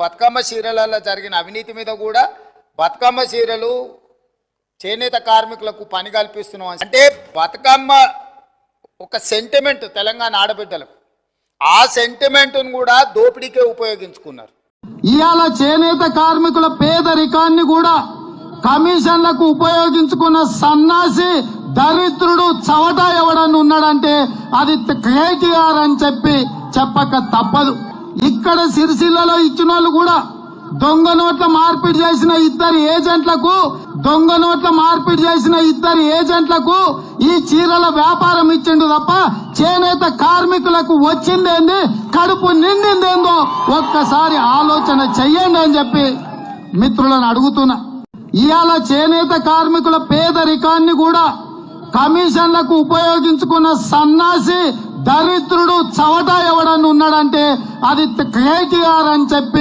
బతుకమ్మ చీరలలో జరిగిన అవినీతి మీద కూడా బతుకమ్మ చీరలు చేనేత కార్మికులకు పని కల్పిస్తున్నాం అంటే బతుకమ్మ ఒక సెంటిమెంట్ తెలంగాణ ఆడబిడ్డలకు. ఆ సెంటిమెంట్ను కూడా దోపిడీకే ఉపయోగించుకున్నారు. ఇవాళ చేనేత కార్మికుల పేదరికాన్ని కూడా కమిషన్లకు ఉపయోగించుకున్న సన్నాసి దరిద్రుడు చవట ఎవడన్నా ఉన్నాడంటే అది కేటీఆర్ అని చెప్పి చెప్పక తప్పదు. ఇక్కడ సిరిసిల్లలో ఇచ్చిన వాళ్ళు కూడా దొంగ నోట్ల మార్పిడి చేసిన ఇద్దరు ఏజెంట్లకు దొంగ నోట్ల మార్పిడి చేసిన ఇద్దరు ఏజెంట్లకు ఈ చీరల వ్యాపారం ఇచ్చిండు తప్ప చేనేత కార్మికులకు వచ్చిందేంది కడుపు నిండిందేందో ఒక్కసారి ఆలోచన చెయ్యండి అని చెప్పి మిత్రులను అడుగుతున్నా. ఇవాళ చేనేత కార్మికుల పేదరికాన్ని కూడా కమిషన్లకు ఉపయోగించుకున్న సన్నాసి దరిద్రుడు చవట అంటే అది కేటీఆర్ అని చెప్పి